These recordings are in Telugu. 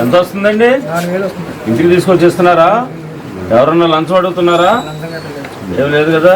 ఎంత వస్తుందండి? ఇంటికి తీసుకొచ్చేస్తున్నారా? ఎవరన్నా లంచం అడుగుతున్నారా? ఏం లేదు కదా?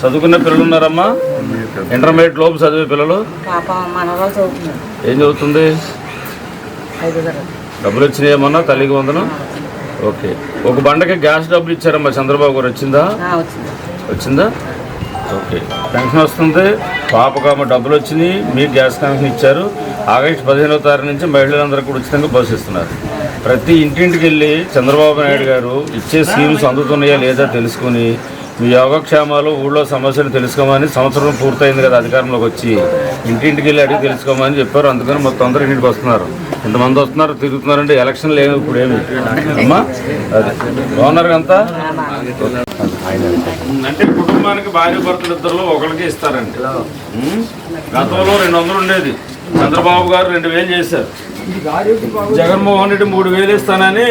చదువుకునే పిల్లలు ఉన్నారమ్మా. ఇంటర్మీడియట్ లోపు చదివే పిల్లలు. ఏం చదువుతుంది? డబ్బులు వచ్చినాయేమన్నా తల్లికి వందనం ఓకే. ఒక బండకి గ్యాస్ డబ్బులు ఇచ్చారమ్మా చంద్రబాబు గారు. వచ్చింది? వచ్చిందా. ఓకే. పెన్షన్ వస్తుంది. పాపకు డబ్బులు వచ్చినాయి. మీకు గ్యాస్ కనెక్షన్ ఇచ్చారు. ఆగస్టు పదిహేనవ తారీఖు నుంచి మహిళలందరికీ కూడా ఉచితంగా బస్సు ఇస్తున్నారు. ప్రతి ఇంటింటికి వెళ్ళి చంద్రబాబు నాయుడు గారు ఇచ్చే స్కీమ్స్ అందుతున్నాయా లేదా తెలుసుకుని మీ యోగక్షేమాలు ఊళ్ళో సమస్యలు తెలుసుకోమని సంవత్సరం పూర్తయింది కదా అధికారంలోకి వచ్చి ఇంటింటికి వెళ్ళి అడిగి తెలుసుకోమని చెప్పారు. అందుకని మొత్తం అందరూ ఇంటికి వస్తున్నారు. ఇంతమంది వస్తున్నారు తిరుగుతున్నారంటే ఎలక్షన్లు ఏమి ఇప్పుడు ఏమి? అమ్మా అది. బాగున్నారు అంతా? అంటే కుటుంబానికి భార్య భర్తలు ఇద్దరు ఒకరికి ఇస్తారండి? గతంలో రెండు వందలు ఉండేది. చంద్రబాబు గారు రెండు వేలు చేశారు. జగన్మోహన్ రెడ్డి మూడు వేలు ఇస్తానని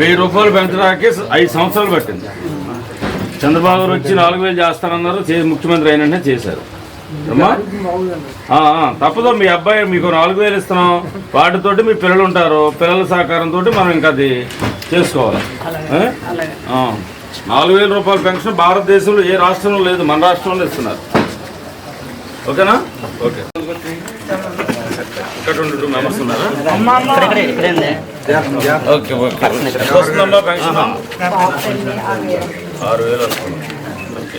వెయ్యి రూపాయలు పెంచడానికి ఐదు సంవత్సరాలు పట్టింది. చంద్రబాబు గారు వచ్చి నాలుగు వేలు చేస్తానన్నారు ముఖ్యమంత్రి అయినంటే చేశారు. తప్పదు మీ అబ్బాయి మీకు నాలుగు వేలు ఇస్తున్నాం. వాటితోటి మీ పిల్లలు ఉంటారు. పిల్లల సహకారంతో మనం ఇంకా అది చేసుకోవాలి. నాలుగు వేల రూపాయల పెన్షన్ భారతదేశంలో ఏ రాష్ట్రంలో లేదు మన రాష్ట్రంలో ఇస్తున్నారు. ఓకేనా? ఓకే. ఇక్కడ టూ మెంబర్స్ ఉన్నారా? ఓకే ఓకే వస్తుందమ్మా పెన్షన్. ఆరు వేలు వస్తుంది ఓకే.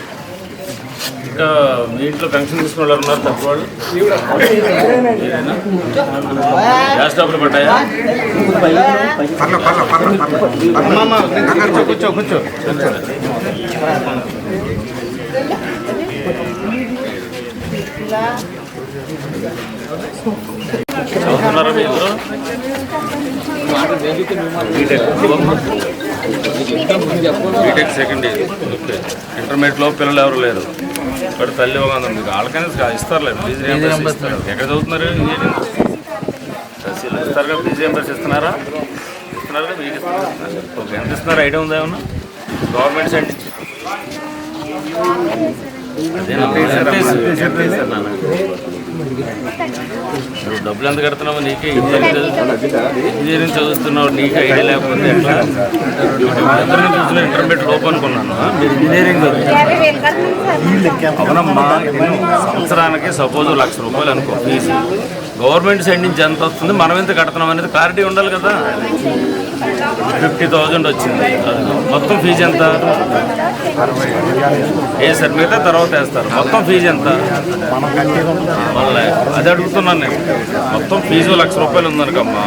ఇంకా మీ ఇంట్లో పెన్షన్ తీసుకున్న వాళ్ళు ఉన్నారు తక్కువ వాళ్ళు? గ్యాస్ డబ్బులు పడ్డాయా? కూర్చో కూర్చో. కూర్చో. చదువుతున్నారా మీ ఇద్దరు బీటెక్ సెకండ్ ఇయర్ ఓకే ఇంటర్మీడియట్లో పిల్లలు ఎవరు లేరు. బట్ తల్లి ఒక అందరం మీకు వాళ్ళకైనా ఇస్తారులే ఫీజు రియంబర్స్ ఇస్తారు. ఎక్కడ చదువుతున్నారు? ఇంజనీరింగ్ ఇస్తారుగా ఫీజు రియంబర్స్ ఇస్తున్నారా? ఇస్తున్నారుగా మీకు ఇస్తున్నారు. ఓకే ఎంత ఇస్తున్నారు? ఐడియా ఉందా ఏమన్నా? గవర్నమెంట్ సైడ్ నుంచి. అదేనా? నువ్వు డబ్బులు ఎంత కడుతున్నావు నీకే ఇంజనీరింగ్ చదువుతున్నావు ఇంజనీరింగ్ చదువుతున్నావు నీకే ఐడియా లేకపోతే ఎట్లా? అందరినీ చూసిన ఇంటర్మీడియట్ లోపు అనుకున్నాను. మీరు ఇంజనీరింగ్ అవునమ్మా సంవత్సరానికి సపోజ్ లక్ష రూపాయలు అనుకో ఫీజు. గవర్నమెంట్ సైడ్ నుంచి ఎంత వస్తుంది మనం ఎంత కడుతున్నాం అనేది క్లారిటీ ఉండాలి కదా. ఫిఫ్టీ థౌజండ్ వచ్చింది. మొత్తం ఫీజు ఎంత? ఏ సార్ మిగతా తర్వాత వేస్తారు. మొత్తం ఫీజు ఎంత? మళ్ళీ అది అడుగుతున్నాను నేను. మొత్తం ఫీజు లక్ష రూపాయలు ఉందనుకమ్మా.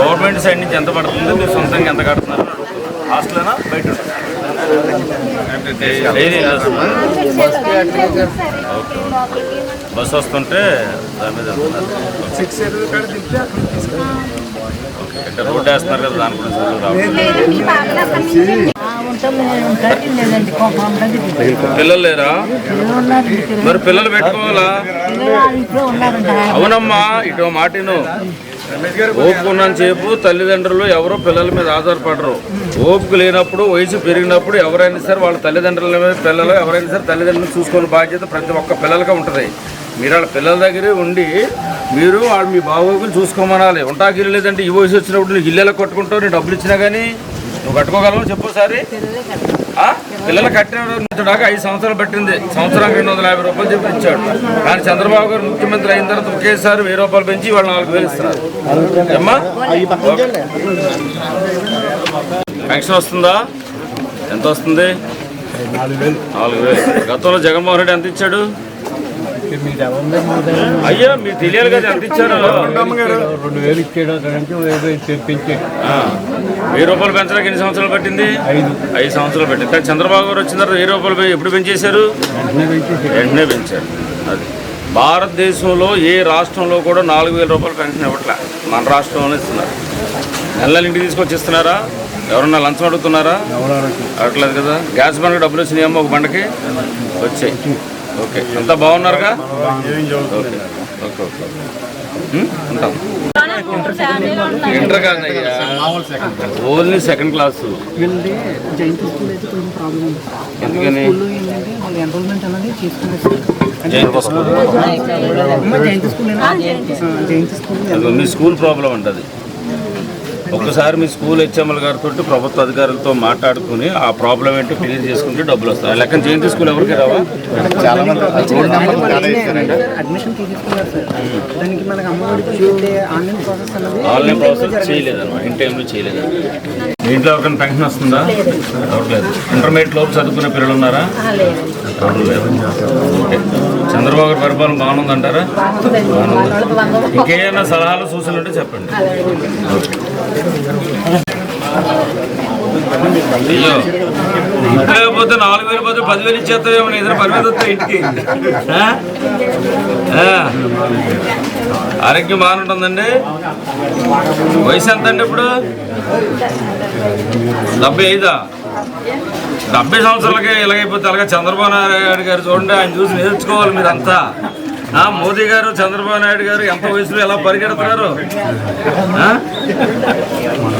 గవర్నమెంట్ సైడ్ నుంచి ఎంత పడుతుంది? మీరు సొంతంగా ఎంత కడుతున్నారు హాస్టల్నా? బయట బస్ బస్సు వస్తుంటే దాని మీద వెళ్తున్నారు. రోడ్డు వేస్తున్నారు కదా దాని గురించి పిల్లలు లేరా? మరి పిల్లలు పెట్టుకోవాలా? అవునమ్మా ఇటు మాటిను ఓపుకున్నాను సేపు తల్లిదండ్రులు ఎవరో పిల్లల మీద ఆధారపడరు. ఓపిక లేనప్పుడు వయసు పెరిగినప్పుడు ఎవరైనా సరే వాళ్ళ తల్లిదండ్రుల మీద పిల్లలు ఎవరైనా సరే తల్లిదండ్రులు చూసుకునే బాధ్యత ప్రతి ఒక్క పిల్లలకే ఉంటుంది. మీరు వాళ్ళ పిల్లల దగ్గరే ఉండి మీరు వాళ్ళు మీ బాగోగులు చూసుకోమనాలి. ఉంటాకి లేదంటే ఈ వయసు వచ్చినప్పుడు నీకు ఇల్లు కొట్టుకుంటావు? నీ డబ్బులు ఇచ్చినా కానీ నువ్వు కట్టుకోగలవు చెప్పు సారి? పిల్లలు కట్టిన దాకా ఐదు సంవత్సరాలు పట్టింది. సంవత్సరానికి రెండు వందల యాభై రూపాయలు చెప్పి ఇచ్చాడు. కానీ చంద్రబాబు గారు ముఖ్యమంత్రి అయిన తర్వాత ఒకేసారి వెయ్యి రూపాయలు పెంచి వాళ్ళు నాలుగు వేలు ఇస్తున్నారు. ఏమ్మా? పెన్షన్ వస్తుందా? ఎంత వస్తుంది? నాలుగు వేలు. గతంలో జగన్మోహన్ రెడ్డి ఎంత ఇచ్చాడు? అయ్యా మీకు తెలియాలి కదా ఎంత ఇచ్చారు. రెండు వేలు ఇచ్చాడు వెయ్యి రూపాయలు పెంచడానికి ఎన్ని సంవత్సరాలు పట్టింది? ఐదు. సంవత్సరాలు పట్టింది. కానీ చంద్రబాబు గారు వచ్చిన తర్వాత వెయ్యి రూపాయలు ఎప్పుడు పెంచేశారు? వెంటనే పెంచారు. అది. భారతదేశంలో ఏ రాష్ట్రంలో కూడా నాలుగు వేల రూపాయలు పెన్షన్ ఇవ్వట్లే. మన రాష్ట్రంలోనే ఇస్తున్నారు. నెల నెల ఇంటికి తీసుకొచ్చి ఇస్తున్నారా ఎవరన్నా లంచం అడుగుతున్నారా? అడగట్లేదు కదా. గ్యాస్ బండ్కి డబ్బులు వచ్చినాయమ్మా ఒక బండకి? వచ్చాయి. ఓకే. అంతా బాగున్నారుగా? Okay okay? ఉంటాం ఇంటర్ కాదయ్యా. ఓన్లీ సెకండ్ క్లాసు ఎందుకని? ఎన్రోల్మెంట్ అనేది చేసుకున్నారు స్కూల్ మీ స్కూల్ ప్రాబ్లం అంటది. ఒక్కసారి మీ స్కూల్ హెచ్ఎంఎల్ గారితో ప్రభుత్వ అధికారులతో మాట్లాడుకుని ఆ ప్రాబ్లం ఏంటో క్లియర్ చేసుకుంటే డబ్బులు వస్తాయి. లెక్కన జయంతి స్కూల్ ఎవరికి రావా? అడ్మిషన్ తీసుకున్నారు సార్. దానికి మనకి అమ్మఒడికి అయితే ఆన్లైన్ ప్రాసెస్ చేయలేదన్నమాట. ఇన్ టైంలో చేయలేదు మీ ఇంట్లో ఎవరికైనా పెన్షన్ వస్తుందా? లేదు ఇంటర్మీడియట్ లోపు చదువుకునే పిల్లలు ఉన్నారా. ఓకే. చంద్రబాబు గారి పరిపాలన బాగుందంటారా? బాగుంది. ఇంకేమైనా సలహాలు సూచనలు ఉంటే చెప్పండి. ఓకే. అయ్యో లేకపోతే నాలుగు వేలు పోతే పదివేలు ఇచ్చేస్తావేమో ఇద్దరు పరిమితి వస్తాయి ఇంటికి. ఆరోగ్యం బాగుంటుందండి. వయసు ఎంత అండి ఇప్పుడు? డెబ్బై ఐదా? డెబ్బై సంవత్సరాలకే ఇలాగైపోతే అలాగే చంద్రబాబు నాయుడు గారు చూడండి ఆయన చూసి నేర్చుకోవాలి మీరంతా. మోదీ గారు చంద్రబాబు నాయుడు గారు ఎంత వయసులో ఎలా పరిగెడుతున్నారు? ఆ?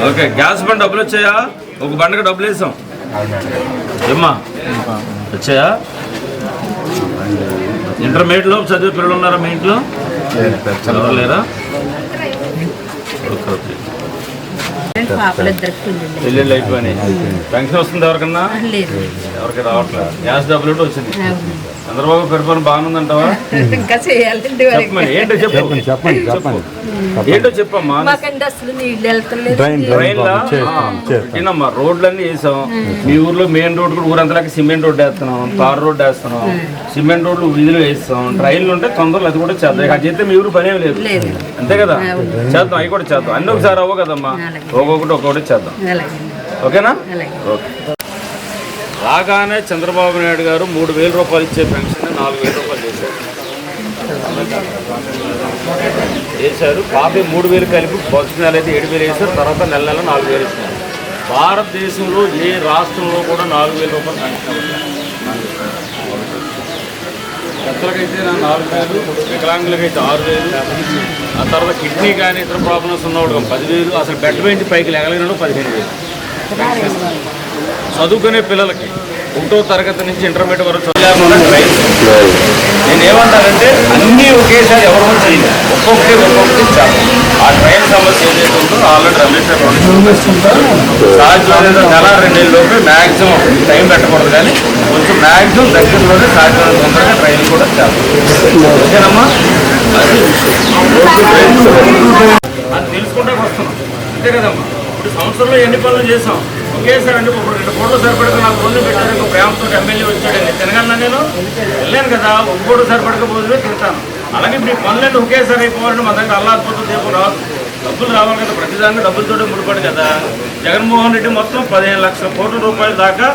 ఓకే గ్యాస్ బండ్ డబ్బులు వచ్చాయా? ఒక బండకి డబ్బులు వేసాం. ఏమ్మా? వచ్చాయా? ఇంటర్మీడియట్లో చదివే పిల్లలు ఉన్నారా మీ ఇంట్లో? ఎవరు లేరా ఓకే ఓకే పాపలిద్దరికి పిల్లలు పెళ్ళిళ్ళు. అయిపోయినాయి. పెన్షన్ వస్తుంది ఎవరికన్నా? లేదు. ఎవరికి రావట్లేదు గ్యాస్ డబ్బులు కూడా వచ్చింది. చంద్రబాబు పరిపాలన బాగుందంటావా ఇంకా చేయాలండి ఏంటో చెప్పు. చెప్పండి చెప్పండి ఏంటో చెప్పమ్మా? అసలు నీళ్ళు వెళ్తలేదు. ట్రైన్లా రోడ్లన్నీ వేసాం. మీ ఊర్లో మెయిన్ రోడ్ కూడా ఊరంతలాకి సిమెంట్ రోడ్ వేస్తున్నాం తార్ రోడ్ వేస్తున్నాం సిమెంట్ రోడ్లు వీధులు వేస్తాం ట్రైన్లు ఉంటే తొందరలో అది కూడా చేద్దాం. ఇక అది చేస్తే మీ ఊరు పని ఏమి లేదు. లేదు. అంతే కదా? చేద్దాం అవి కూడా చేద్దాం. అన్ని ఒకసారి అవ్వ కదమ్మా. ఒక్కొక్కటి ఒక్కొక్కటి చేద్దాం. ఓకేనా? ఓకే. రాగానే చంద్రబాబు నాయుడు గారు మూడు వేల రూపాయలు ఇచ్చే పెన్షన్ నాలుగు వేల రూపాయలు చేశారు. చేశారు. పాపి మూడు వేలు కలిపి ఫస్ట్ నెల అయితే ఏడు వేలు వేశారు. తర్వాత నెల నెల నాలుగు వేలు ఇస్తున్నారు. భారతదేశంలో ఏ రాష్ట్రంలో కూడా నాలుగు వేల రూపాయలు పెన్షన్ ఇవ్వట్లేదు. పెద్దలకైతే నాలుగు వేలు వికలాంగులకైతే ఆరు వేలు. ఆ తర్వాత కిడ్నీ కానీ ఇతర ప్రాబ్లమ్స్ ఉన్నవాడు పదివేలు అసలు బెడ్ నుంచి పైకి లేగలిగినాడు పదిహేను వేలు. చదువుకునే పిల్లలకి ఒకటో తరగతి నుంచి ఇంటర్మీడియట్ వరకు చదివామన్న నేను ఏమంటానంటే అన్నీ ఒకేసారి ఎవరు చేయలేదు ఒక్కొక్కటి ఒక్కొక్కటి చేద్దాం ఆ ట్రైన్ సమస్య ఏదైతే ఉందో ఆల్రెడీ రమేష్ సాధ్యమైనంత నెల రెండేళ్ళ లోపే మ్యాక్సిమం టైం పెట్టకూడదు కానీ కొంచెం మ్యాక్సిమం దగ్గరలోనే సాధ్యమైనంత తొందరగా ట్రైన్ కూడా చేద్దాం ఓకేనమ్మా? అది తెలుసుకుంటే వస్తున్నాం అంతే కదమ్మా. ఇప్పుడు సంవత్సరంలో ఎన్ని పనులు చేసాం ఒకేసారి అంటే ఇప్పుడు రెండు కోట్లు సరిపడక నాకు రోజు పెట్టారు ఇంకో ప్రేమతో ఎమ్మెల్యే వచ్చాడండి. తినగలనా నేను? వెళ్ళాను కదా. ఒక కోటి సరిపడక భోజనం తింటాను అలాగే ఇప్పుడు ఈ పనులన్నీ ఒకేసారి అయిపోవాలంటే మా దగ్గర అల్లాదిపోతుంది దీపం డబ్బులు రావాలి కదా ప్రతిదానికి డబ్బులతోటే ముడిపడు కదా. జగన్మోహన్ రెడ్డి మొత్తం పదిహేను లక్షల కోట్ల రూపాయల దాకా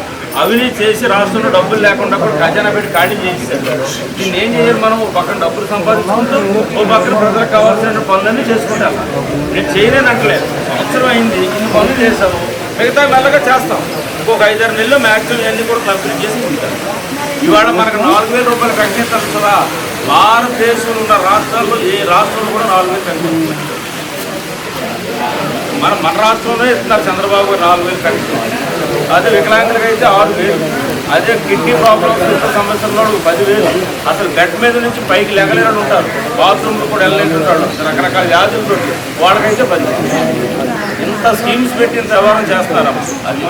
అవినీతి చేసి రాష్ట్రంలో డబ్బులు లేకుండా కూడా ఖజానా పెట్టి ఖాళీ చేసేసారు దీన్ని ఏం చేయాలి మనం ఒక పక్కన డబ్బులు సంపాదించుకుంటూ ఓ పక్కన ప్రజలకు కావాల్సిన పనులన్నీ చేసుకుంటాం. నేను చేయలేనట్లేదు. సంవత్సరం అయింది ఇన్ని పనులు చేశాము మిగతా మెల్లగా చేస్తాం. ఇంకొక ఐదారు నెలలు మ్యాక్సిమం అన్ని కూడా కంప్లీట్ చేసుకుంటాం ఇవాళ మనకు నాలుగు వేల రూపాయలు కట్టిస్తారు కదా. భారతదేశంలో ఉన్న రాష్ట్రాల్లో ఏ రాష్ట్రంలో కూడా నాలుగు వేలు కనిపిస్తుంది. మన మన రాష్ట్రంలో ఇస్తున్నారు చంద్రబాబు గారు నాలుగు వేలు కనిపిస్తుంది. అదే వికలాంగులకు అయితే ఆరు వేలు. అదే కిడ్నీ ప్రాబ్లమ్స్ ఇతర సమస్యలు పదివేలు. అసలు బెడ్ మీద నుంచి పైకి లెగలేని ఉంటారు. బాత్రూమ్లు కూడా వెళ్ళలేని ఉంటాడు రకరకాల వ్యాధులు వాళ్ళకైతే పదివేలు. ఇంత స్కీమ్స్ పెట్టి ఇంత వ్యవహారం చేస్తారమ్మా అది